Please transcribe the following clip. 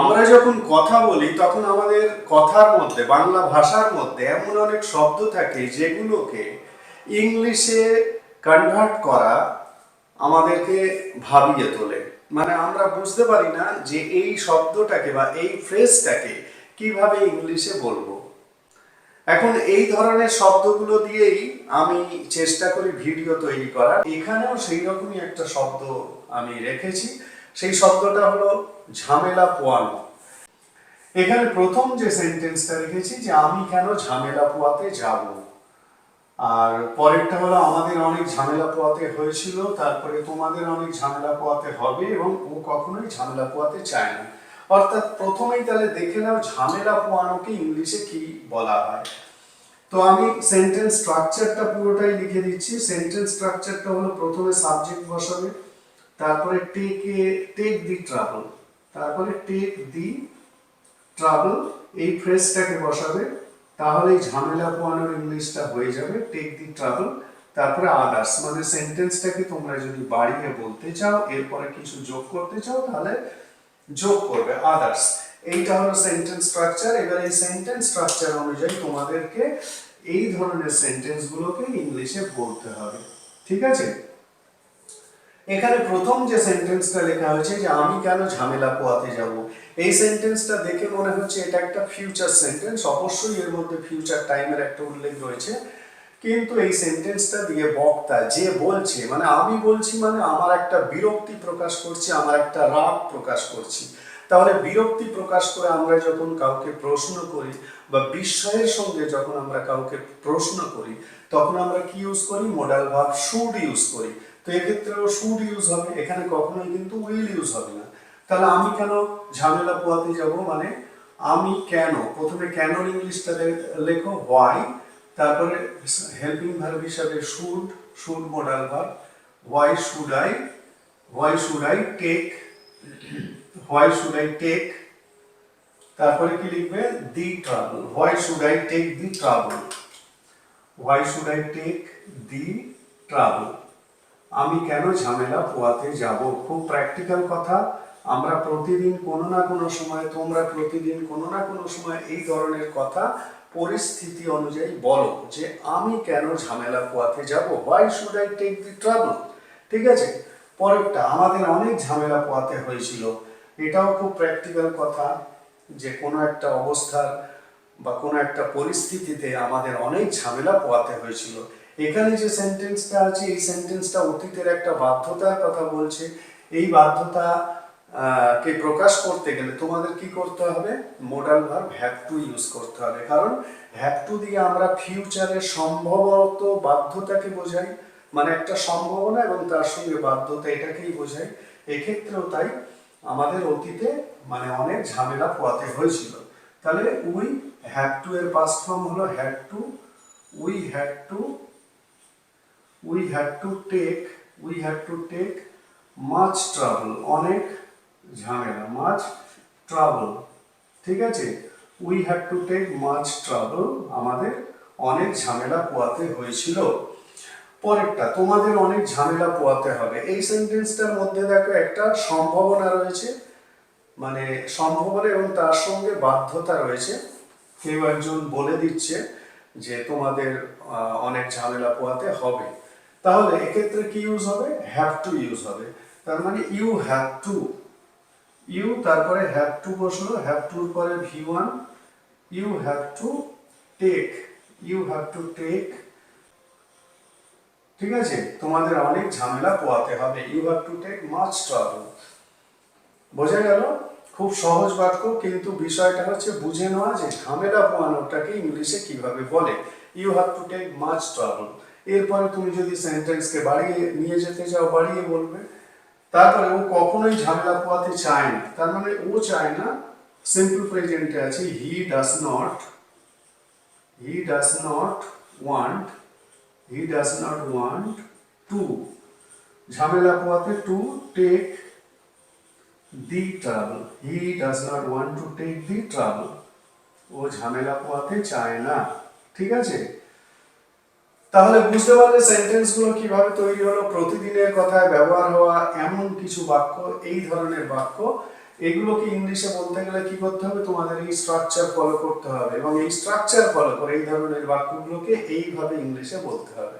আমরা যখন কথা বলি, তখন আমাদের কথার মধ্যে, বাংলা ভাষার মধ্যে এমন অনেক শব্দ থাকে যেগুলোকে ইংলিশে কনভার্ট করা আমাদেরকে ভাবিয়ে তোলে। মানে আমরা বুঝতে পারি না যে এই শব্দটাকে বা এই ফ্রেজটাকে কীভাবে ইংলিশে বলব। এখন এই ধরনের শব্দগুলো দিয়েই আমি চেষ্টা করি ভিডিও তৈরি করার। এখানেও সেই রকমই একটা শব্দ আমি রেখেছি। সেই শব্দটা হলো ঝামেলা পোয়ানো। এখানে প্রথম যে সেন্টেন্সটা রেখেছি যে আমি কেন ঝামেলা পোয়াতে যাব? আর পরেরটা হলো, আমাদের অনেক ঝামেলা পোয়াতে হয়েছিল, তারপরে তোমাদের অনেক ঝামেলা পোয়াতে হবে এবং ও কখনোই ঝামেলা পোয়াতে চায় না। অর্থাৎ প্রথমেই তাহলে দেখে নাও ঝামেলা পোয়ানোকে ইংলিশে কি বলা হয়। তো আমি সেন্টেন্স স্ট্রাকচারটা পুরোটাই লিখে দিচ্ছি। সেন্টেন্স স্ট্রাকচারটা হলো প্রথমে সাবজেক্ট বসাবে তারপরে take a take the travel তারপরে টেক দি ট্রাভেল এই ফ্রেজটাকে বসাবে, তাহলে এই ঝামেলা পোয়ানোর ইংলিশটা হয়ে যাবে টেক দি ট্রাভেল তারপরে আদার্স মানে সেন্টেন্সটাকে তোমরা যদি বাড়িয়ে বলতে চাও, এরপরে কিছু যোগ করতে চাও, তাহলে যোগ করবে আদার্স এইটা হলো সেন্টেন্স স্ট্রাকচার এবার এই সেন্টেন্স স্ট্রাকচার অনুযায়ী তোমাদেরকে এই ধরনের সেন্টেন্সগুলোকে ইংলিশে বলতে হবে। ঠিক আছে? এখানে প্রথম যে সেন্টেন্সটা লেখা হয়েছে যে, আমি কেন ঝামেলা পোয়াতে যাব? এই সেন্টেন্সটা দেখে মনে হচ্ছে এটা একটা ফিউচার সেন্টেন্স অবশ্যই এর মধ্যে ফিউচার টাইমের একটা উল্লেখ রয়েছে। কিন্তু এই সেন্টেন্সটা দিয়ে বক্তা যে বলছে মানে আমি বলছি মানে আমার একটা বিরক্তি প্রকাশ করছি, আমার একটা রাগ প্রকাশ করছি। তাহলে বিরক্তি প্রকাশ করে আমরা যখন কাউকে প্রশ্ন করি বা বিস্ময়ের সঙ্গে যখন আমরা কাউকে প্রশ্ন করি, তখন আমরা কি ইউজ করি? মোডাল ভাব শুড ইউজ করি। তো এক্ষেত্রেও শুড ইউজ হবে, এখানে কখনোই কিন্তু উইল ইউজ হবে না। তাহলে আমি কেন ঝামেলা পোয়াতে যাব? মানে আমি কেন? প্রথমে কেন ইংলিশটা লেখো হোয়াই তারপরে হেল্পিং ভার্ব হিসাবে should should modal verb why should I why should I take why should I take তারপরে কি লিখবে? The travel why should I take the travel why should I take the travel আমি কেন ঝামেলা পোয়াতে যাব? খুব প্র্যাকটিক্যাল কথা। আমরা প্রতিদিন কোনো না কোনো সময়, তোমরা প্রতিদিন কোনো না কোনো সময় এই ধরনের কথা পরিস্থিতি অনুযায়ী বলো যে আমি কেন ঝামেলা পোয়াতে যাব? Why should I take the travel ঠিক আছে? পরেরটা, আমাদের অনেক ঝামেলা পোয়াতে হয়েছিল। এটাও খুব প্র্যাকটিক্যাল কথা যে কোনো একটা অবস্থার বা কোনো একটা পরিস্থিতিতে আমাদের অনেক ঝামেলা পোয়াতে হয়েছিল। এখানে যে সেন্টেন্সটা আছে, এই সেন্টেন্সটা অতীতের একটা বাধ্যতার কথা বলছে। এই বাধ্যতা কে প্রকাশ করতে গেলে তোমাদের কি করতে হবে? Modal verb have to use করতে হবে। কারণ হ্যাভ টু দিয়ে আমরা ফিউচারের সম্ভবত বাধ্যতাকে বোঝাই। মানে একটা সম্ভাবনা এবং তার সঙ্গে বাধ্যতা এটাকেই বোঝাই। এক্ষেত্রেও তাই আমাদের অতীতে মানে অনেক ঝামেলা পোয়াতে হয়েছিল। তাহলে উই হ্যাভ টু এর পাস্ট ফর্ম হলো had to we had to we had to take we had to take much travel অনেক ঝামেলা মাছ ট্রাভেল ঠিক আছে? We had to take much travel আমাদের অনেক ঝামেলা পোয়াতে হয়েছিল। পরেরটা, তোমাদের অনেক ঝামেলা পোয়াতে হবে। এই সেন্টেন্সটার মধ্যে দেখো একটা সম্ভাবনা রয়েছে মানে সম্ভাবনা এবং তার সঙ্গে বাধ্যতা রয়েছে। কেউ একজন বলে দিচ্ছে যে তোমাদের অনেক ঝামেলা পোয়াতে হবে। তাহলে এক্ষেত্রে কি ইউজ হবে? হ্যাভ টু ইউজ হবে। তার মানে ইউ হ্যাভ টু ইউ তারপরে হ্যাভ টু বসল হ্যাভ টুর পরে V one you have to take you have to take ঠিক আছে? তোমাদের অনেক ঝামেলা পোয়াতে হবে। You have to take much travel বোঝা গেল? খুব সহজ বাক্য, কিন্তু বিষয়টা হচ্ছে বুঝে নেওয়া যে ঝামেলা পোয়ানোটাকে ইংলিশে কীভাবে বলে। You have to take much travel এরপরে তুমি যদি সেন্টেন্সকে বাড়িয়ে নিয়ে যেতে চাও, বাড়িয়ে বলবে, তারপরে ও কখনোই ঝামেলা পোয়াতে চায় না। তার মানে ও চায় না সিম্পল প্রেজেন্টে আছে he does not he does not want he does not want to ঝামেলা পোয়াতে to take the travel he does not want to take the travel ও ঝামেলা পোয়াতে চায় না। ঠিক আছে? তাহলে বুঝতে পারলে সেন্টেন্সগুলো কীভাবে তৈরি হলো, প্রতিদিনের কথায় ব্যবহার হওয়া এমন কিছু বাক্য, এই ধরনের বাক্য, এগুলোকে ইংলিশে বলতে গেলে কি করতে হবে? তোমাদের এই স্ট্রাকচার ফলো করতে হবে এবং এই স্ট্রাকচার ফলো করে এই ধরনের বাক্যগুলোকে এইভাবে ইংলিশে বলতে হবে।